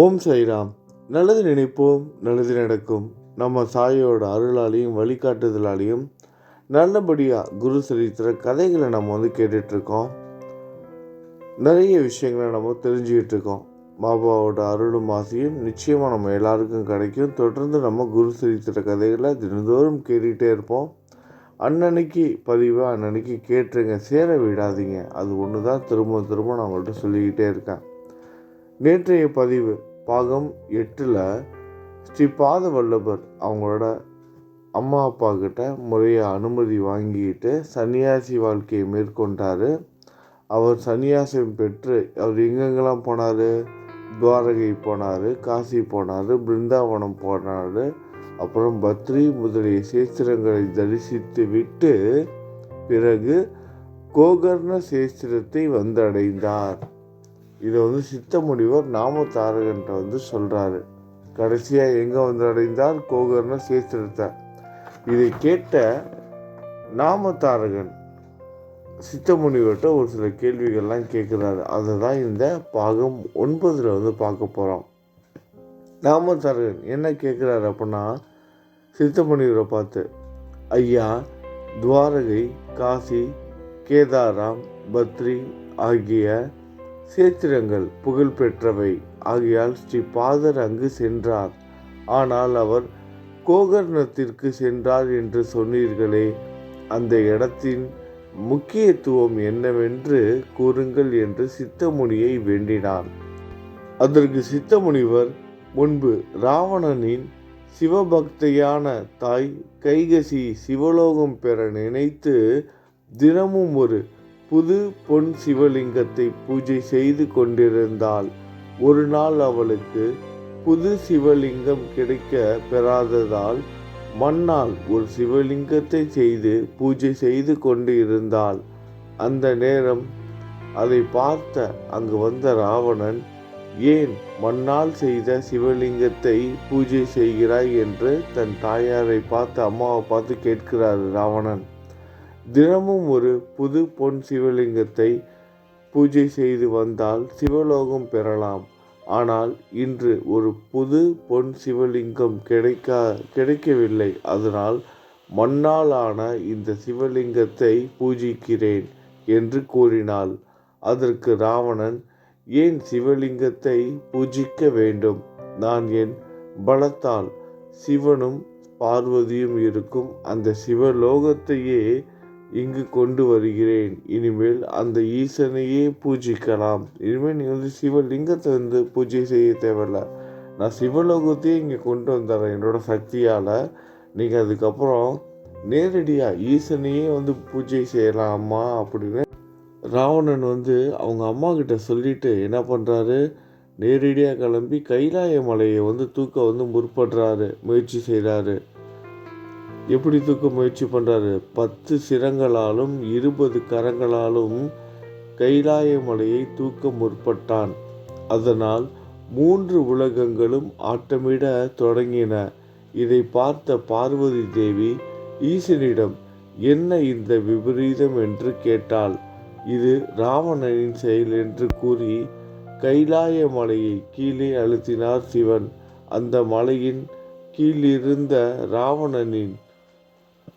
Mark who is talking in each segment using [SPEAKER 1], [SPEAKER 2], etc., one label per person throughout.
[SPEAKER 1] ஓம் சைராம் நல்லது நினைப்போம் நல்லது நடக்கும். நம்ம சாயோட அருளாலையும் வழிகாட்டுதலாலையும் நல்லபடியாக குரு சரித்திர கதைகளை நம்ம வந்து கேட்டுட்ருக்கோம். நிறைய விஷயங்களை நம்ம தெரிஞ்சுக்கிட்டு இருக்கோம் பாபாவோட அருளும் ஆசையும் நிச்சயமாக நம்ம எல்லாருக்கும் கிடைக்கும். தொடர்ந்து நம்ம குரு சரித்திர கதைகளை தினந்தோறும் கேட்டுகிட்டே இருப்போம். அன்னன்னைக்கு பதிவாக அன்னன்னைக்கு கேட்டுருங்க. சேர விடாதீங்க. அது ஒன்று தான் திரும்ப திரும்ப நான் உங்கள்கிட்ட சொல்லிக்கிட்டே இருக்கேன். நேற்றைய பதிவு பாகம் எட்டில் ஸ்ரீ பாத வல்லபர் அவங்களோட அம்மா அப்பா கிட்ட முறையாக அனுமதி வாங்கிட்டு சன்னியாசி வாழ்க்கையை மேற்கொண்டார். அவர் சன்னியாசம் பெற்று அவர் எங்கெங்கெல்லாம் போனார்? துவாரகை போனார் காசி போனார் பிருந்தாவனம் போனார். அப்புறம் பத்ரி முதலிய சேஸ்திரங்களை தரிசித்து விட்டு பிறகு கோகர்ண சேஸ்திரத்தை வந்தடைந்தார். இதை வந்து சித்த முனிவர் நாமதாரகன்ட்ட வந்து சொல்கிறாரு கடைசியாக எங்கே வந்து அடைந்தார்? கோகர்ண சேஸ்திரத்தை இதை கேட்ட நாமதாரகன் சித்த முனிவர்கிட்ட ஒரு சில கேள்விகள்லாம் கேட்குறாரு அதை தான் இந்த பாகம் ஒன்பதில் வந்து பார்க்க போகிறோம் நாமத்தாரகன் என்ன கேட்குறாரு அப்படின்னா சித்த முனிவரை பார்த்து ஐயா துவாரகை காசி கேதாராம் பத்ரி ஆகிய சேத்திரங்கள் புகழ்பெற்றவை. ஆகையால் ஸ்ரீ பாதர் அங்கு சென்றார். ஆனால் அவர் கோகர்ணத்திற்கு சென்றார் என்று சொன்னீர்களே. அந்த இடத்தின் முக்கியத்துவம் என்னவென்று கூறுங்கள் என்று சித்தமுனியை வேண்டினார் அதற்கு சித்தமுனிவர் முன்பு ராவணனின் சிவபக்தையான தாய் கைகசி சிவலோகம் பெற நினைத்து தினமும் ஒரு புது பொன் சிவலிங்கத்தை பூஜை செய்து கொண்டிருந்தாள். ஒரு நாள் அவளுக்கு புது சிவலிங்கம் கிடைக்க பெறாததால் மண்ணால் ஒரு சிவலிங்கத்தை செய்து பூஜை செய்து கொண்டு இருந்தாள் அந்த நேரம் அதை பார்த்த அங்கு வந்த ராவணன் ஏன் மண்ணால் செய்த சிவலிங்கத்தை பூஜை செய்கிறாய்? என்று தன் தாயாரை பார்த்து அம்மாவை பார்த்து கேட்கிறார் ராவணன். தினமும் ஒரு புது பொன் சிவலிங்கத்தை பூஜை செய்து வந்தால் சிவலோகம் பெறலாம். ஆனால் இன்று ஒரு புது பொன் சிவலிங்கம் கிடைக்கா கிடைக்கவில்லை. அதனால் மண்ணாலான இந்த சிவலிங்கத்தை பூஜிக்கிறேன் என்று கூறினாள். அதற்கு ராவணன் ஏன் சிவலிங்கத்தை பூஜிக்க வேண்டும்? நான் என் பலத்தால் சிவனும் பார்வதியும் இருக்கும். அந்த சிவலோகத்தையே இங்கு கொண்டு வருகிறேன். இனிமேல் அந்த ஈசனையே பூஜிக்கலாம். இனிமேல் நீ வந்து சிவலிங்கத்தை வந்து பூஜை செய்ய தேவையில்ல. நான் சிவலோகத்தையே இங்கே கொண்டு வந்துடுறேன் என்னோட சக்தியால் நீங்கள் அதுக்கப்புறம் நேரடியாக ஈசனையே வந்து பூஜை செய்யலாமா அப்படின்னு ராவணன் வந்து அவங்க அம்மா கிட்ட சொல்லிட்டு என்ன பண்ணுறாரு நேரடியாக கிளம்பி கைலாய மலையை வந்து தூக்க வந்து முற்படுறாரு. முயற்சி செய்கிறாரு எப்படி தூக்க முயற்சி பண்ணுறாரு பத்து சிரங்களாலும் இருபது கரங்களாலும் கைலாய மலையை தூக்க முற்பட்டான். அதனால் மூன்று உலகங்களும் ஆட்டமிட தொடங்கின. இதை பார்த்த பார்வதி தேவி ஈசனிடம் என்ன இந்த விபரீதம் என்று கேட்டாள். இது ராவணனின் செயல் என்று கூறி கைலாய மலையை கீழே அழுத்தினார் சிவன். அந்த மலையின் கீழிருந்த ராவணனின்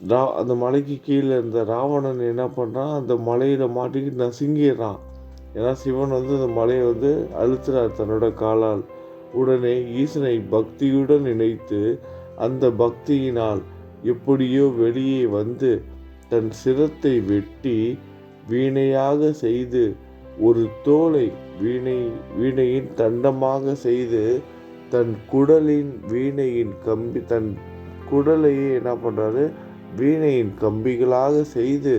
[SPEAKER 1] ரா அந்த மலைக்கு கீழே இருந்த ராவணன் என்ன பண்ணுறான் அந்த மலையில் மாட்டிக்கிட்டு நசுங்கிடுறான். ஏன்னா சிவன் வந்து அந்த மலையை வந்து அழுத்துறார் தன்னோட காலால். உடனே ஈசனை பக்தியுடன் நினைத்து அந்த பக்தியினால் எப்படியோ வெளியே வந்து தன் சிரத்தை வெட்டி வீணையாக செய்து ஒரு தோலை வீணை வீணையின் தண்டமாக செய்து தன் குடலின் வீணையின் கம்பி தன் குடலையே என்ன பண்ணுறாரு வீணையின் கம்பிகளாக செய்து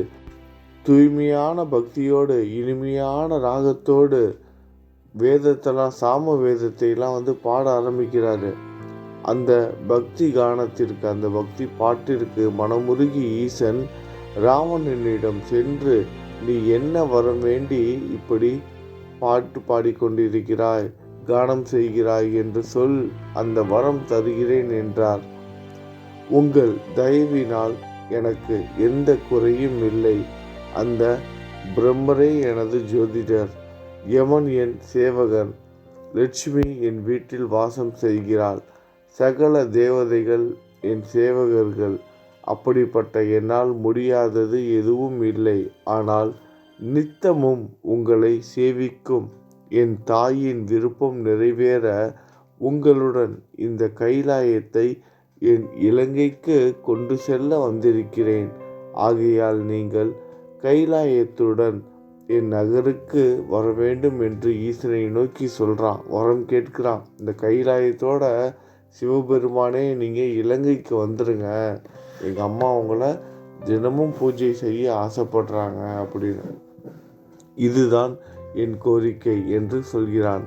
[SPEAKER 1] தூய்மையான பக்தியோடு இனிமையான ராகத்தோடு வேதத்தெல்லாம் சாம வேதத்தையெல்லாம் வந்து பாட ஆரம்பிக்கிறாரு. அந்த பக்தி கானத்திற்கு அந்த பக்தி பாட்டிற்கு மனமுருகி ஈசன் ராவணனிடம் சென்று நீ என்ன வரம் வேண்டி இப்படி பாட்டு பாடிக்கொண்டிருக்கிறாய் கானம் செய்கிறாய் என்று சொல் அந்த வரம் தருகிறேன் என்றார். உங்கள் தயவினால் எனக்கு எந்த குறையும் இல்லை. அந்த பிரம்மரே எனது ஜோதிடர். யமன் என் சேவகன். லட்சுமி என் வீட்டில் வாசம் செய்கிறாள். சகல தேவதைகள் என் சேவகர்கள். அப்படிப்பட்ட என்னால் முடியாதது எதுவும் இல்லை. ஆனால் நித்தமும் உங்களை சேவிக்கும். என் தாயின் விருப்பம் நிறைவேற உங்களுடன் இந்த கைலாயத்தை என் இலங்கைக்கு கொண்டு செல்ல வந்திருக்கிறேன். ஆகையால் நீங்கள் கைலாயத்துடன் என் நகருக்கு வர வேண்டும் என்று ஈசனை நோக்கி சொல்கிறான் வரம் கேட்கிறான். இந்த கைலாயத்தோட சிவபெருமானே நீங்கள் இலங்கைக்கு வந்துடுங்க எங்கள் அம்மா அவங்கள தினமும் பூஜை செய்ய ஆசைப்படுறாங்க அப்படின்னு. இதுதான் என் கோரிக்கை என்று சொல்கிறான்.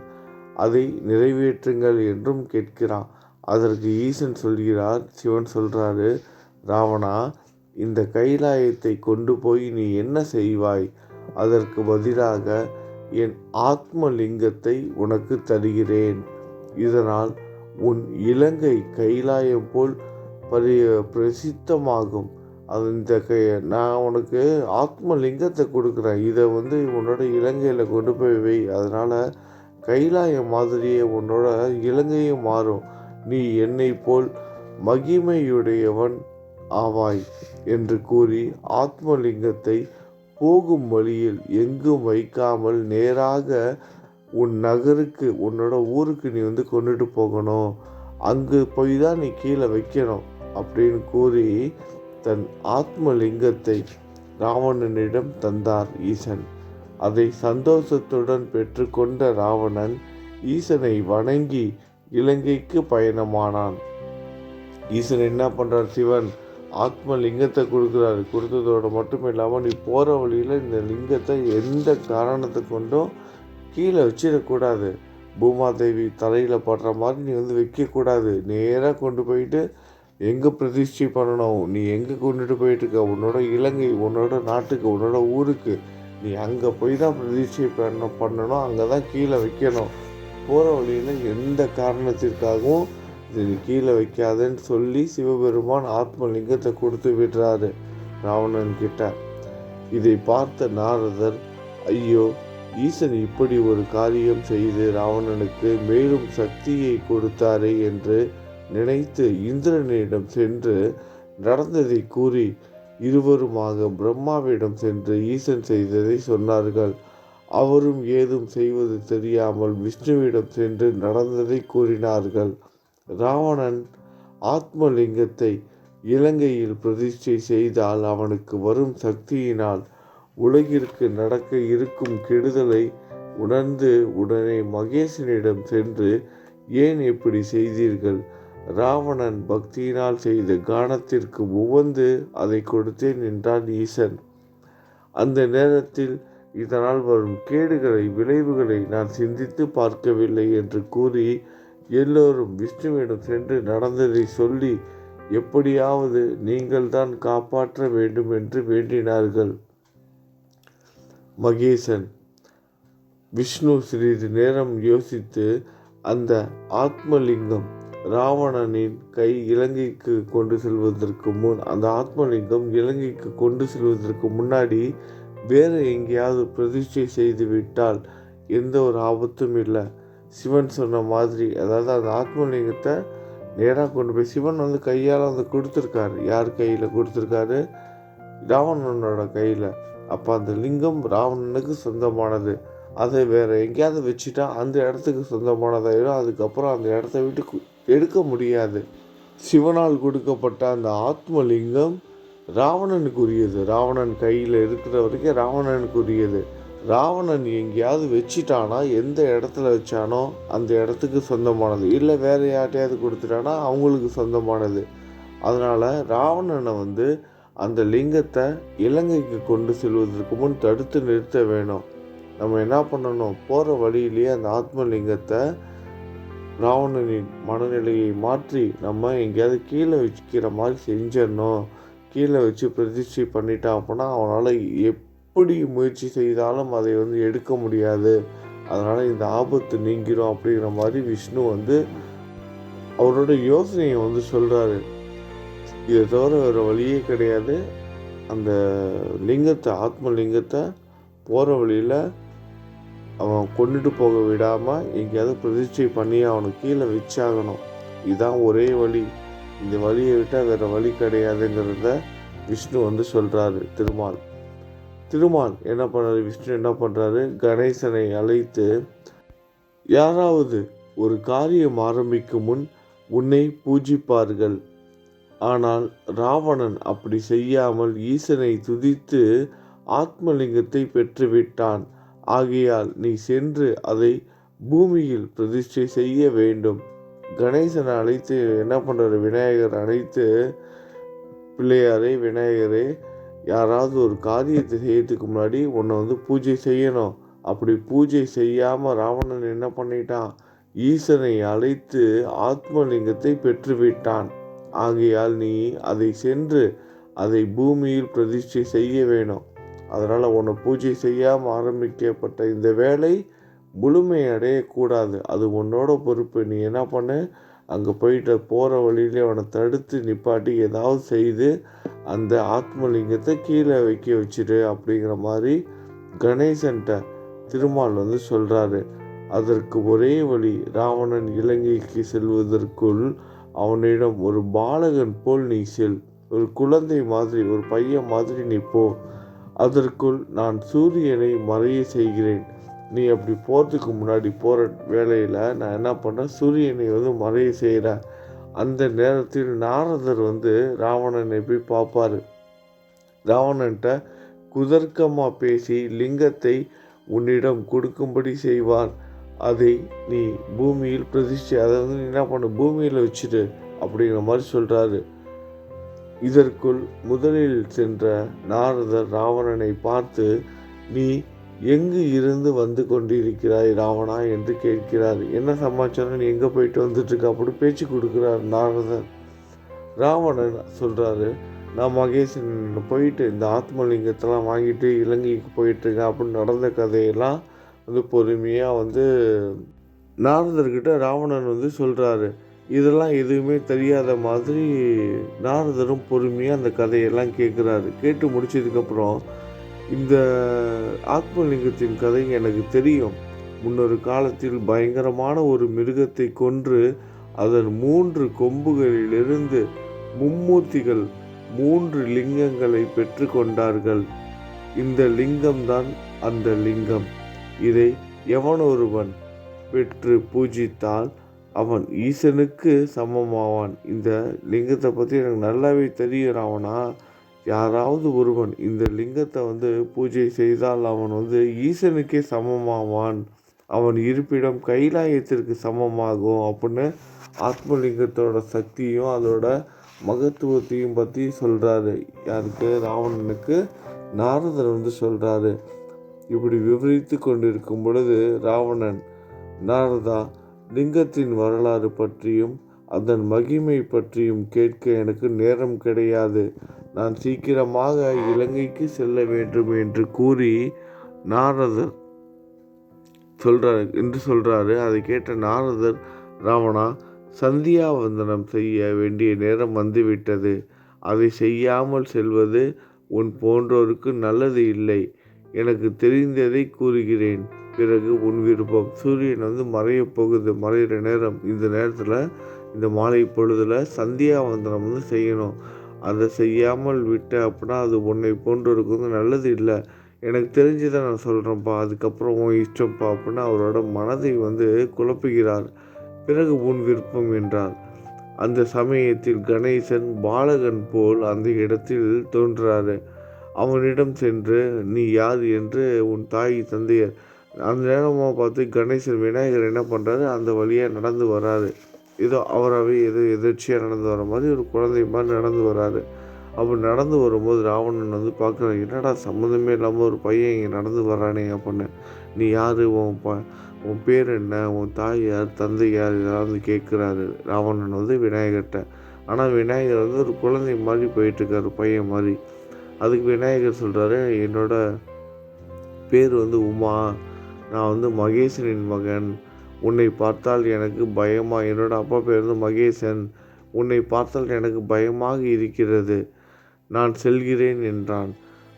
[SPEAKER 1] அதை நிறைவேற்றுங்கள் என்றும் கேட்கிறான். அதற்கு ஈசன் சொல்கிறார் சிவன் சொல்கிறாரு ராவணா இந்த கைலாயத்தை கொண்டு போய் நீ என்ன செய்வாய்? அதற்கு பதிலாக என் ஆத்மலிங்கத்தை உனக்கு தருகிறேன். இதனால் உன் இலங்கை கைலாயம் போல் பரி பிரசித்தமாகும். அது இந்த கை நான் உனக்கு ஆத்மலிங்கத்தை கொடுக்குறேன். இதை வந்து உன்னோட இலங்கையில் கொண்டு போய் வை. அதனால் கைலாயம் மாதிரியே உன்னோட இலங்கையும் மாறும். நீ என்னை போல் மகிமையுடையவன் ஆவாய் என்று கூறி ஆத்மலிங்கத்தை போகும் வழியில் எங்கும் வைக்காமல் நேராக உன் நகருக்கு உன்னோட ஊருக்கு நீ வந்து கொண்டுட்டு போகணும். அங்கு போய் தான் நீ கீழே வைக்கணும் அப்படின்னு கூறி தன் ஆத்மலிங்கத்தை ராவணனிடம் தந்தார் ஈசன். அதை சந்தோஷத்துடன் பெற்றுக்கொண்ட ராவணன் ஈசனை வணங்கி இலங்கைக்கு பயணமானான். ஈசன் என்ன பண்ணுறார் சிவன்? ஆத்ம லிங்கத்தை கொடுக்குறாரு. கொடுத்ததோட மட்டும் இல்லாமல் நீ போகிற வழியில் இந்த லிங்கத்தை எந்த காரணத்தை கொண்டும் கீழே வச்சிடக்கூடாது. பூமாதேவி தலையில் படுற மாதிரி நீ வந்து வைக்கக்கூடாது. நேராக கொண்டு போயிட்டு எங்கே பிரதிஷ்டை பண்ணணும்? நீ எங்கே கொண்டுட்டு போயிட்டுருக்க? உன்னோட இலங்கை உன்னோட நாட்டுக்கு உன்னோட ஊருக்கு. நீ அங்கே போய் தான் பிரதிஷ்டை பண்ண பண்ணணும். அங்கே தான் கீழே வைக்கணும். போகிற வழியில் எந்த காரணத்திற்காகவும் இது கீழே வைக்காதன்னு சொல்லி சிவபெருமான் ஆத்மலிங்கத்தை கொடுத்து விடுறாரு ராவணன் கிட்ட. இதை பார்த்த நாரதர் ஐயோ ஈசன் இப்படி ஒரு காரியம் செய்து ராவணனுக்கு மேலும் சக்தியை கொடுத்தாரே என்று நினைத்து இந்திரனிடம் சென்று நடந்ததை கூறி இருவருமாக பிரம்மாவிடம் சென்று ஈசன் செய்ததை சொன்னார்கள். அவரும் ஏதும் செய்வது தெரியாமல் விஷ்ணுவிடம் சென்று நடந்ததை கூறினார்கள். ராவணன் ஆத்மலிங்கத்தை இலங்கையில் பிரதிஷ்டை செய்தால் அவனுக்கு வரும் சக்தியினால் உலகிற்கு நடக்க இருக்கும் கெடுதலை உணர்ந்து உடனே மகேசனிடம் சென்று ஏன் இப்படி செய்தீர்கள்? ராவணன் பக்தியினால் செய்த கானத்திற்கு உவந்து அதை கொடுத்தேன் என்றான் ஈசன். அந்த நேரத்தில் இதனால் வரும் கேடுகளை விளைவுகளை நான் சிந்தித்து பார்க்கவில்லை என்று கூறி எல்லோரும் விஷ்ணுவிடம் சென்று நடந்ததை சொல்லி எப்படியாவது நீங்கள்தான் காப்பாற்ற வேண்டும் என்று வேண்டினார்கள். மகேசன் விஷ்ணு சிறிது நேரம் யோசித்து அந்த ஆத்மலிங்கம் ராவணனின் கை இலங்கைக்கு கொண்டு செல்வதற்கு முன் அந்த ஆத்மலிங்கம் இலங்கைக்கு கொண்டு செல்வதற்கு முன்னாடி வேறு எங்கேயாவது பிரதிஷ்டை செய்து விட்டால் எந்த ஒரு ஆபத்தும் இல்லை. சிவன் சொன்ன மாதிரி அதாவது அந்த ஆத்மலிங்கத்தை நேராக கொண்டு போய் சிவன் வந்து கையால் வந்து கொடுத்துருக்காரு. யார் கையில் கொடுத்துருக்காரு? ராவணனோட கையில். அப்போ அந்த லிங்கம் ராவணனுக்கு சொந்தமானது. அதை வேறு எங்கேயாவது வச்சுட்டா அந்த இடத்துக்கு சொந்தமானதாயிடும் அதுக்கப்புறம் அந்த இடத்த விட்டு எடுக்க முடியாது. சிவனால் கொடுக்கப்பட்ட அந்த ஆத்மலிங்கம் ராவணனுக்குரியது. ராவணன் கையில் இருக்கிற வரைக்கும் ராவணனுக்குரியது. ராவணன் எங்கேயாவது வச்சிட்டானா எந்த இடத்துல வச்சானோ அந்த இடத்துக்கு சொந்தமானது. இல்லை வேறு யார்ட்டையாவது கொடுத்துட்டானா அவங்களுக்கு சொந்தமானது. அதனால் ராவணனை வந்து அந்த லிங்கத்தை இலங்கைக்கு கொண்டு செல்வதற்கு முன் தடுத்து நிறுத்த வேணும். நம்ம என்ன பண்ணணும்? போகிற வழியிலேயே அந்த ஆத்மலிங்கத்தை ராவணனின் மனநிலையை மாற்றி நம்ம எங்கேயாவது கீழே வச்சுக்கிற மாதிரி செஞ்சிடணும். கீழே வச்சு பிரதிஷ்டை பண்ணிட்டான் அப்படின்னா அவனால் எப்படி முயற்சி செய்தாலும் அதை வந்து எடுக்க முடியாது. அதனால் இந்த ஆபத்து நீங்கிடும் அப்படிங்கிற மாதிரி விஷ்ணு வந்து அவரோட யோசனையை வந்து சொல்கிறாரு இதை தவிர வேறு வழியே கிடையாது. அந்த லிங்கத்தை ஆத்ம லிங்கத்தை போகிற வழியில் அவன் கொண்டுட்டு போக விடாமல் எங்கேயாவது பிரதிஷ்டை பண்ணி அவனை கீழே வச்சாகணும். இதுதான் ஒரே வழி. இந்த வழியை விட்டால் வேறு வழி கிடையாதுங்கிறத விஷ்ணு வந்து சொல்கிறாரு திருமால். திருமால் என்ன பண்ணுறாரு விஷ்ணு என்ன பண்ணுறாரு கணேசனை அழைத்து யாராவது ஒரு காரியம் ஆரம்பிக்கும் முன் உன்னை பூஜிப்பார்கள். ஆனால் ராவணன் அப்படி செய்யாமல் ஈசனை துதித்து ஆத்மலிங்கத்தை பெற்றுவிட்டான். ஆகையால் நீ சென்று அதை பூமியில் பிரதிஷ்டை செய்ய வேண்டும். கணேசனை அழைத்து என்ன பண்ணுறாரு விநாயகர் அழைத்து பிள்ளையாரே விநாயகரே யாராவது ஒரு காரியத்தை செய்யறதுக்கு முன்னாடி உன்னை வந்து பூஜை செய்யணும். அப்படி பூஜை செய்யாமல் ராவணன் என்ன பண்ணிட்டான்? ஈசனை அழைத்து ஆத்மலிங்கத்தை பெற்றுவிட்டான். ஆகையால் நீ அதை சென்று அதை பூமியில் பிரதிஷ்டை செய்ய வேணும். அதனால் உன்னை பூஜை செய்யாமல் ஆரம்பிக்கப்பட்ட இந்த வேலை முழுமை அடையக்கூடாது. அது உன்னோட பொறுப்பு. நீ என்ன பண்ணு? அங்கே போயிட்டு போகிற வழியிலே அவனை தடுத்து நிப்பாட்டி ஏதாவது செய்து அந்த ஆத்மலிங்கத்தை கீழே வைக்க வச்சிரு அப்படிங்கிற மாதிரி கணேசன்ட்ட திருமால் வந்து சொல்கிறாரு அதற்கு ஒரே வழி ராவணன் இலங்கைக்கு செல்வதற்குள் அவனிடம் ஒரு பாலகன் போல் நீ செல். ஒரு குழந்தை மாதிரி ஒரு பையன் மாதிரி நீ போ. அதற்குள் நான் சூரியனை மறைய செய்கிறேன். நீ அப்படி போகிறதுக்கு முன்னாடி போகிற வேலையில் நான் என்ன பண்ணேன்? சூரியனை வந்து மறைய செய்கிறேன் அந்த நேரத்தில் நாரதர் வந்து ராவணனை போய் பார்ப்பார். ராவணன்ட்ட குதர்க்கமாக பேசி லிங்கத்தை உன்னிடம் கொடுக்கும்படி செய்வார். அதை நீ பூமியில் பிரதிஷ்டை அதை வந்து நீ என்ன பண்ண? பூமியில் வச்சுட்டு அப்படிங்கிற மாதிரி சொல்கிறாரு இதற்குள் முதலில் சென்ற நாரதர் ராவணனை பார்த்து நீ எங்கு இருந்து வந்து கொண்டிருக்கிறாய் ராவணா என்று கேட்கிறார். என்ன சமாச்சாரம்? நீ எங்கே போயிட்டு வந்துட்டுருக்க? அப்படி பேச்சு கொடுக்குறார் நாரதர். ராவணன் சொல்கிறாரு நான் மகேசன் போயிட்டு இந்த ஆத்மலிங்கத்தெல்லாம் வாங்கிட்டு இலங்கைக்கு போயிட்டுருக்கேன். அப்படின்னு நடந்த கதையெல்லாம் வந்து பொறுமையாக வந்து நாரதர்கிட்ட ராவணன் வந்து சொல்கிறாரு இதெல்லாம் எதுவுமே தெரியாத மாதிரி நாரதரும் பொறுமையாக அந்த கதையெல்லாம் கேட்குறாரு. கேட்டு முடிச்சதுக்கப்புறம் இந்த ஆத்மலிங்கத்தின் கதை எனக்கு தெரியும். முன்னொரு காலத்தில் பயங்கரமான ஒரு மிருகத்தை கொன்று அதன் மூன்று கொம்புகளிலிருந்து மும்மூர்த்திகள் மூன்று லிங்கங்களை பெற்று கொண்டார்கள். இந்த லிங்கம்தான் அந்த லிங்கம். இதை எவனொருவன் பெற்று பூஜித்தால் அவன் ஈசனுக்கு சமமாவான். இந்த லிங்கத்தை பற்றி எனக்கு நல்லாவே தெரியும் ராவணா. யாராவது ஒருவன் இந்த லிங்கத்தை வந்து பூஜை செய்தால் அவன் வந்து ஈசனுக்கே சமமாவான். அவன் இருப்பிடம் கைலாயத்திற்கு சமமாகும் அப்படின்னு ஆத்மலிங்கத்தோட சக்தியும் அதோட மகத்துவத்தையும் பற்றி சொல்கிறாரு யாருக்கு? ராவணனுக்கு. நாரதர் வந்து சொல்கிறாரு இப்படி விவரித்து கொண்டிருக்கும் பொழுது ராவணன் நாரதா லிங்கத்தின் வரலாறு பற்றியும் அதன் மகிமை பற்றியும் கேட்க எனக்கு நேரம் கிடையாது. நான் சீக்கிரமாக இலங்கைக்கு செல்ல வேண்டும் என்று கூறி நாரதர் சொல்கிறார் என்று சொல்கிறாரு அதை கேட்ட நாரதர் ராவணா சந்தியாவந்தனம் செய்ய வேண்டிய நேரம் வந்துவிட்டது. அதை செய்யாமல் செல்வது உன் போன்றோருக்கு நல்லது இல்லை. எனக்கு தெரிந்ததை கூறுகிறேன். பிறகு உன் விருப்பம். சூரியன் வந்து மறைய போகுது. மறையிற நேரம் இந்த நேரத்தில் இந்த மாலை பொழுதில் சந்தியாவந்தனம் வந்து செய்யணும். அதை செய்யாமல் விட்ட அப்படின்னா அது உன்னை போன்று இருக்கிறது நல்லது இல்லை. எனக்கு தெரிஞ்சதை நான் சொல்கிறேன்ப்பா அதுக்கப்புறம் உன் இஷ்டம்ப்பா அப்படின்னு அவரோட மனதை வந்து குழப்புகிறார். பிறகு உன் விருப்பம் என்றார். அந்த சமயத்தில் கணேசன் பாலகன் போல் அந்த இடத்தில் தோன்றாரு. அவனிடம் சென்று நீ யார்? என்று உன் தாய் தந்தையர். அந்த நேரமாக பார்த்து கணேசன் விநாயகர் என்ன பண்ணுறாரு அந்த வழியாக நடந்து வராரு. ஏதோ அவராகவே எது எதிர்ச்சியாக நடந்து வர மாதிரி ஒரு குழந்தை மாதிரி நடந்து வராரு. அப்போ நடந்து வரும்போது ராவணன் வந்து பார்க்குறான் என்னடா சம்மந்தமே இல்லாமல் ஒரு பையன் இங்கே நடந்து வரானே அப்படின்னு. நீ யார்? உன் ப உன் பேர் என்ன? உன் தாய் யார்? தந்தை யார்? இதெல்லாம் வந்து கேட்குறாரு ராவணன் வந்து விநாயகர்கிட்ட. ஆனால் விநாயகர் வந்து ஒரு குழந்தை மாதிரி போயிட்டுருக்காரு பையன் மாதிரி. அதுக்கு விநாயகர் சொல்கிறாரு என்னோட பேர் வந்து உமா. நான் வந்து மகேசனின் மகன். உன்னை பார்த்தால் எனக்கு பயமா? என்னோட அப்பா பேர் வந்து மகேசன். உன்னை பார்த்தால் எனக்கு பயமாக இருக்கிறது. நான் செல்கிறேன் என்றான்.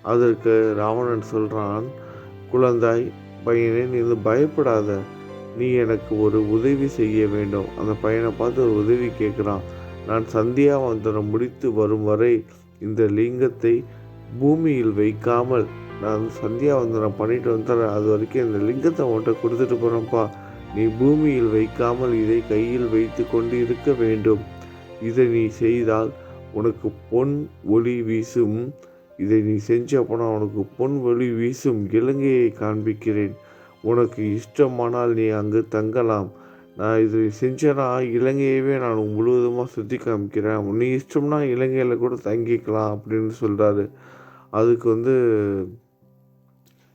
[SPEAKER 1] அதற்கு ராவணன் சொல்கிறான் குழந்தாய் பையனே நீ பயப்படாத. நீ எனக்கு ஒரு உதவி செய்ய வேண்டும். அந்த பையனை பார்த்து ஒரு உதவி கேட்குறான் நான் சந்தியாவந்தனம் முடித்து வரும் வரை இந்த லிங்கத்தை பூமியில் வைக்காமல் நான் சந்தியாவந்தனம் பண்ணிட்டு வந்துடுறேன் அது வரைக்கும் இந்த லிங்கத்தை உன்கிட்ட கொடுத்துட்டு போகிறேன்ப்பா நீ பூமியில் வைக்காமல் இதை கையில் வைத்து கொண்டு இருக்க வேண்டும். இதை நீ செய்தால் உனக்கு பொன் ஒளி வீசும். இதை நீ செஞ்ச அப்பனா உனக்கு பொன் ஒளி வீசும். இலங்கையை காண்பிக்கிறேன். உனக்கு இஷ்டமானால் நீ அங்கு தங்கலாம். நான் இது செஞ்சேன்னா இலங்கையவே நான் முழுவதுமாக சுற்றி காமிக்கிறேன். நீ இஷ்டம்னா இலங்கையில் கூட தங்கிக்கலாம் அப்படின்னு சொல்கிறாரு அதுக்கு வந்து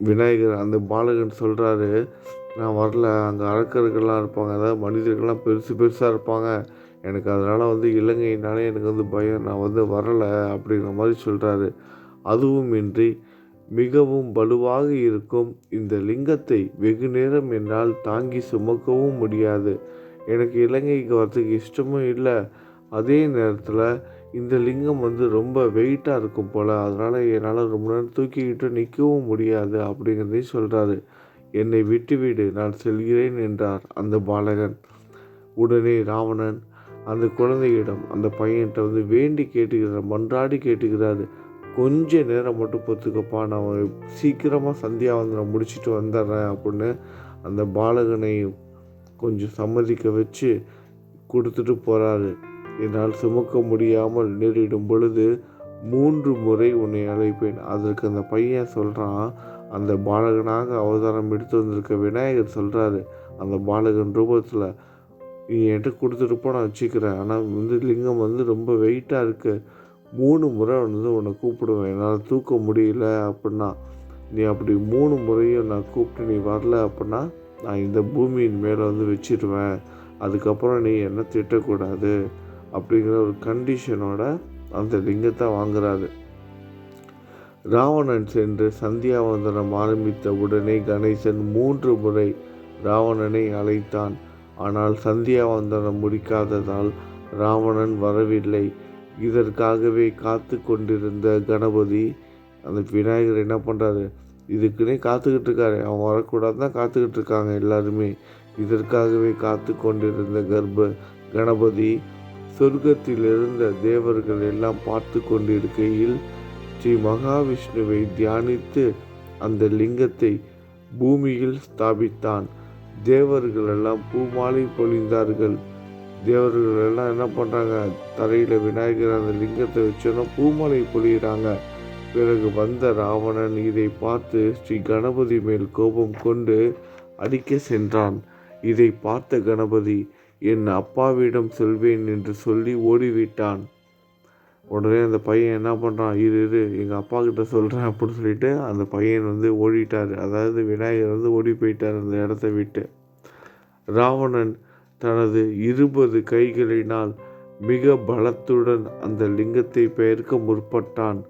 [SPEAKER 1] விநாயகர் அந்த பாலகன் சொல்கிறாரு நான் வரல. அங்கே அரக்கர்கள்லாம் இருப்பாங்க. அதாவது மனிதர்கள்லாம் பெருசு பெருசாக இருப்பாங்க. எனக்கு அதனால் வந்து இலங்கையினாலே எனக்கு வந்து பயம். நான் வந்து வரலை அப்படிங்கிற மாதிரி சொல்கிறாரு அதுவும் இன்றி மிகவும் வலுவாக இருக்கும் இந்த லிங்கத்தை வெகு நேரம் என்னால் தாங்கி சுமக்கவும் முடியாது. எனக்கு இலங்கைக்கு வரதுக்கு இஷ்டமும் இல்லை. அதே நேரத்தில் இந்த லிங்கம் வந்து ரொம்ப வெயிட்டாக இருக்கும் போல். அதனால் என்னால் ரொம்ப நேரம் தூக்கிக்கிட்டு நிற்கவும் முடியாது அப்படிங்கிறதையும் சொல்கிறாரு என்னை விட்டுவிடு நான் செல்கிறேன் என்றார் அந்த பாலகன். உடனே ராவணன் அந்த குழந்தையிடம் அந்த பையன்கிட்ட வந்து வேண்டி கேட்டுக்கிறார் மன்றாடி கேட்டுக்கிறாரு கொஞ்ச நேரம் மட்டும் பொறுத்துக்கப்பா நான் சீக்கிரமாக சந்தியாவந்தனம் முடிச்சுட்டு வந்துடுறேன் அப்படின்னு அந்த பாலகனை கொஞ்சம் சம்மதிக்க வச்சு கொடுத்துட்டு போகிறாரு என்னால் சுமக்க முடியாமல் நேரிடும் பொழுது மூன்று முறை உன்னை அழைப்பேன். அதற்கு அந்த பையன் சொல்கிறான் அந்த பாலகனாக அவதாரம் எடுத்து வந்திருக்க விநாயகர் சொல்கிறாரு அந்த பாலகன் ரூபத்தில் நீ என்கிட்ட கொடுத்துட்டு நான் வச்சுக்கிறேன். ஆனால் வந்து லிங்கம் வந்து ரொம்ப வெயிட்டாக இருக்குது மூணு முறை வந்து உன்னை கூப்பிடுவேன். என்னால் தூக்க முடியல அப்படின்னா நீ அப்படி மூணு முறையும் நான் கூப்பிட்டு நீ வரல அப்படின்னா நான் இந்த பூமியின் மேலே வந்து வச்சிருவேன். அதுக்கப்புறம் நீ என்ன திட்டக்கூடாது அப்படிங்கிற ஒரு கண்டிஷனோட அந்த லிங்கத்தை வாங்குறாரு. ராவணன் சென்று சந்தியாவந்தனம் ஆரம்பித்த உடனே கணேசன் மூன்று முறை ராவணனை அழைத்தான். ஆனால் சந்தியாவந்தனம் முடிக்காததால் ராவணன் வரவில்லை. இதற்காகவே காத்து கொண்டிருந்த கணபதி அந்த விநாயகர் என்ன பண்ணுறாரு இதுக்குன்னே காத்துக்கிட்டு இருக்காரு. அவன் வரக்கூடாது தான் காத்துக்கிட்டு இருக்காங்க எல்லாருமே. இதற்காகவே காத்து கொண்டிருந்த கர்ப்ப கணபதி சொர்க்கத்தில் இருந்த தேவர்கள் எல்லாம் பார்த்து கொண்டிருக்கையில் ஸ்ரீ மகாவிஷ்ணுவை தியானித்து அந்த லிங்கத்தை பூமியில் ஸ்தாபித்தான். தேவர்களெல்லாம் பூமாலை பொழிந்தார்கள். தேவர்கள் எல்லாம் என்ன பண்ணுறாங்க தரையில் விநாயகர் அந்த லிங்கத்தை வச்சோன்னா பூமலை பொழிகிறாங்க பிறகு வந்த ராவணன் இதை பார்த்து ஸ்ரீ கணபதி மேல் கோபம் கொண்டு அடிக்க சென்றான். இதை பார்த்த கணபதி என் அப்பாவிடம் செல்வேன் என்று சொல்லி ஓடிவிட்டான். உடனே அந்த பையன் என்ன பண்ணுறான் இரு இரு எங்கள் அப்பா கிட்ட சொல்கிறேன் அப்படின்னு சொல்லிட்டு அந்த பையன் வந்து ஓடிட்டார். அதாவது விநாயகர் வந்து ஓடி போயிட்டார் அந்த இடத்த விட்டு. ராவணன் தனது இருபது கைகளினால் மிக பலத்துடன் அந்த லிங்கத்தை பெயர்க்க முற்பட்டான்.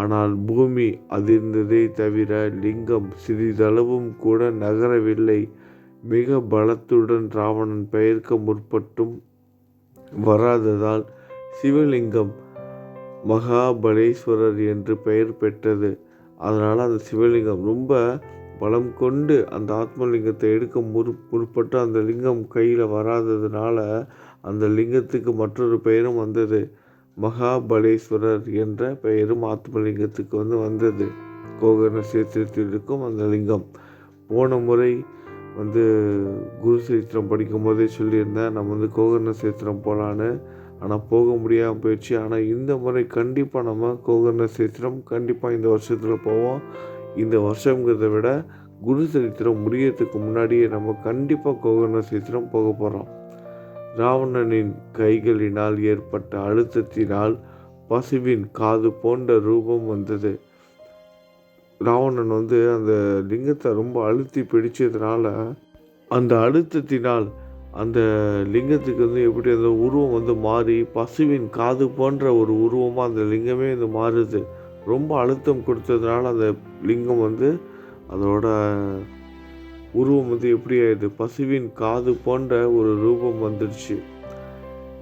[SPEAKER 1] ஆனால் பூமி அதிர்ந்ததே தவிர லிங்கம் சிறிதளவும் கூட நகரவில்லை. மிக பலத்துடன் ராவணன் பெயர்க்க முற்பட்டும். வராததால் சிவலிங்கம் மகாபலேஸ்வரர் என்று பெயர் பெற்றது. அதனால் அந்த சிவலிங்கம் ரொம்ப பலம் கொண்டு அந்த ஆத்மலிங்கத்தை எடுக்க முற் முற்பட்டு அந்த லிங்கம் கையில் வராததுனால அந்த லிங்கத்துக்கு மற்றொரு பெயரும் வந்தது. மகாபலேஸ்வரர் என்ற பெயரும் ஆத்மலிங்கத்துக்கு வந்து வந்தது. கோகர்ண சேத்திரத்தில் இருக்கும் அந்த லிங்கம். போன முறை வந்து குரு சரித்திரம் படிக்கும் போதே சொல்லியிருந்தேன் நம்ம வந்து கோகர்ண சேத்திரம் போகலான்னு ஆனால் போக முடியாமல் போயிடுச்சு. ஆனால் இந்த முறை கண்டிப்பாக நம்ம கோகர்ண சேத்திரம் கண்டிப்பாக இந்த வருஷத்தில் போவோம். இந்த வருஷங்கிறத விட குரு சரித்திரம் முடியறதுக்கு முன்னாடியே நம்ம கண்டிப்பாக கோகர்ண சரித்திரம் போக போகிறோம் ராவணனின் கைகளினால் ஏற்பட்ட அழுத்தத்தினால் பசுவின் காது போன்ற ரூபம் வந்தது. ராவணன் வந்து அந்த லிங்கத்தை ரொம்ப அழுத்தி பிடிச்சதுனால அந்த அழுத்தத்தினால் அந்த லிங்கத்துக்கு வந்து எப்படி அந்த உருவம் வந்து மாறி பசுவின் காது போன்ற ஒரு உருவமாக அந்த லிங்கமே வந்து மாறுது. ரொம்ப அழுத்தம் கொடுத்ததுனால அந்த லிங்கம் வந்து அதோட உருவம் வந்து எப்படி ஆயிடுது? பசுவின் காது போன்ற ஒரு ரூபம் வந்துடுச்சு.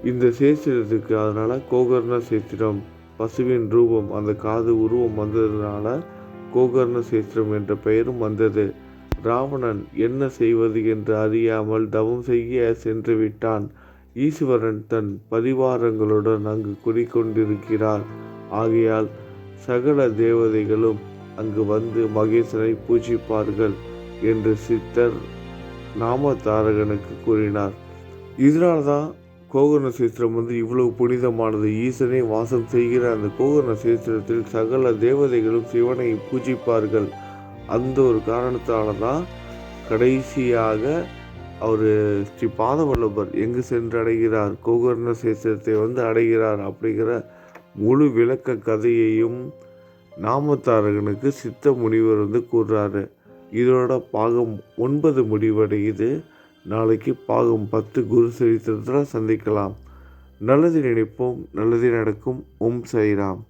[SPEAKER 1] இந்த சேத்திரத்துக்கு அதனால் கோகர்ண சேத்திரம் பசுவின் ரூபம் அந்த காது உருவம் வந்ததுனால கோகர்ண சேத்திரம் என்ற பெயரும் வந்தது. ராவணன் என்ன செய்வது என்று அறியாமல் தவம் செய்ய சென்று விட்டான். ஈஸ்வரன் தன் பரிவாரங்களுடன் அங்கு குடிக்கொண்டிருக்கிறார் ஆகையால் சகல தேவதைகளும் அங்கு வந்து மகேசனை பூஜிப்பார்கள் என்று சித்தர் நாமதாரகனுக்கு கூறினார். இதனால தான் கோகர்ண சேத்திரம் வந்து இவ்வளவு புனிதமானது. ஈசனை வாசம் செய்கிற அந்த கோகர்ண சேத்திரத்தில் சகல தேவதைகளும் சிவனை பூஜிப்பார்கள். அந்த ஒரு காரணத்தால் தான் கடைசியாக அவர் ஸ்ரீ பாதவல்லபர் எங்கு சென்று அடைகிறார் கோகர்ண சேத்திரத்தை வந்து அடைகிறார் அப்படிங்கிற முழு விளக்க கதையையும் நாமத்தாரகனுக்கு சித்த முனிவர் வந்து கூறுறாரு. இதோட பாகம் ஒன்பது முடிவடையுது. நாளைக்கு பாகம் பத்து குரு சரித்திரத்தில் சந்திக்கலாம். நல்லது நினைப்போம் நல்லது நடக்கும். ஓம் சாய்ராம்.